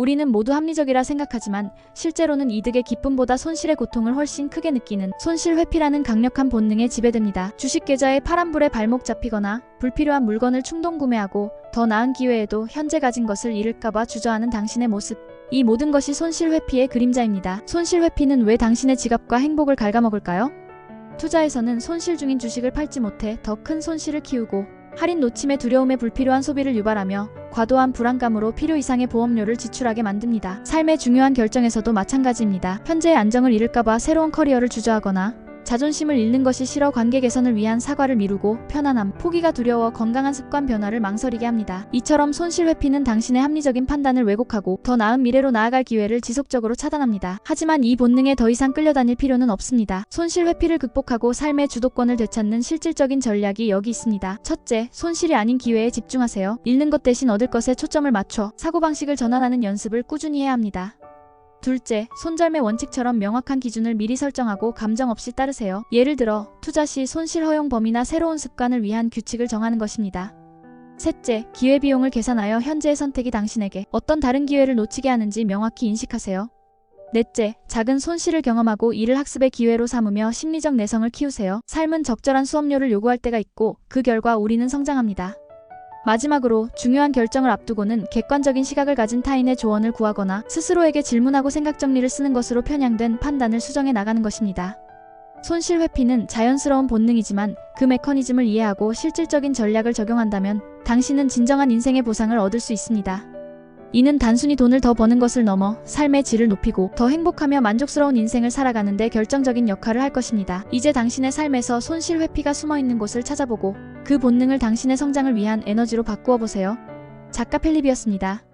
우리는 모두 합리적이라 생각하지만 실제로는 이득의 기쁨보다 손실의 고통을 훨씬 크게 느끼는 손실 회피라는 강력한 본능에 지배됩니다. 주식 계좌에 파란불에 발목 잡히거나 불필요한 물건을 충동 구매하고 더 나은 기회에도 현재 가진 것을 잃을까봐 주저하는 당신의 모습. 이 모든 것이 손실 회피의 그림자입니다. 손실 회피는 왜 당신의 지갑과 행복을 갉아먹을까요? 투자에서는 손실 중인 주식을 팔지 못해 더 큰 손실을 키우고 할인 놓침의 두려움에 불필요한 소비를 유발하며 과도한 불안감으로 필요 이상의 보험료를 지출하게 만듭니다. 삶의 중요한 결정에서도 마찬가지입니다. 현재의 안정을 잃을까봐 새로운 커리어를 주저하거나 자존심을 잃는 것이 싫어 관계 개선을 위한 사과를 미루고 편안함, 포기가 두려워 건강한 습관 변화를 망설이게 합니다. 이처럼 손실 회피는 당신의 합리적인 판단을 왜곡하고 더 나은 미래로 나아갈 기회를 지속적으로 차단합니다. 하지만 이 본능에 더 이상 끌려다닐 필요는 없습니다. 손실 회피를 극복하고 삶의 주도권을 되찾는 실질적인 전략이 여기 있습니다. 첫째, 손실이 아닌 기회에 집중하세요. 잃는 것 대신 얻을 것에 초점을 맞춰 사고방식을 전환하는 연습을 꾸준히 해야 합니다. 둘째, 손절매 원칙처럼 명확한 기준을 미리 설정하고 감정 없이 따르세요. 예를 들어, 투자 시 손실 허용 범위나 새로운 습관을 위한 규칙을 정하는 것입니다. 셋째, 기회비용을 계산하여 현재의 선택이 당신에게 어떤 다른 기회를 놓치게 하는지 명확히 인식하세요. 넷째, 작은 손실을 경험하고 이를 학습의 기회로 삼으며 심리적 내성을 키우세요. 삶은 적절한 수업료를 요구할 때가 있고 그 결과 우리는 성장합니다. 마지막으로 중요한 결정을 앞두고는 객관적인 시각을 가진 타인의 조언을 구하거나 스스로에게 질문하고 생각 정리를 쓰는 것으로 편향된 판단을 수정해 나가는 것입니다. 손실 회피는 자연스러운 본능이지만 그 메커니즘을 이해하고 실질적인 전략을 적용한다면 당신은 진정한 인생의 보상을 얻을 수 있습니다. 이는 단순히 돈을 더 버는 것을 넘어 삶의 질을 높이고 더 행복하며 만족스러운 인생을 살아가는 데 결정적인 역할을 할 것입니다. 이제 당신의 삶에서 손실 회피가 숨어 있는 곳을 찾아보고 그 본능을 당신의 성장을 위한 에너지로 바꾸어 보세요. 작가 펠립이었습니다.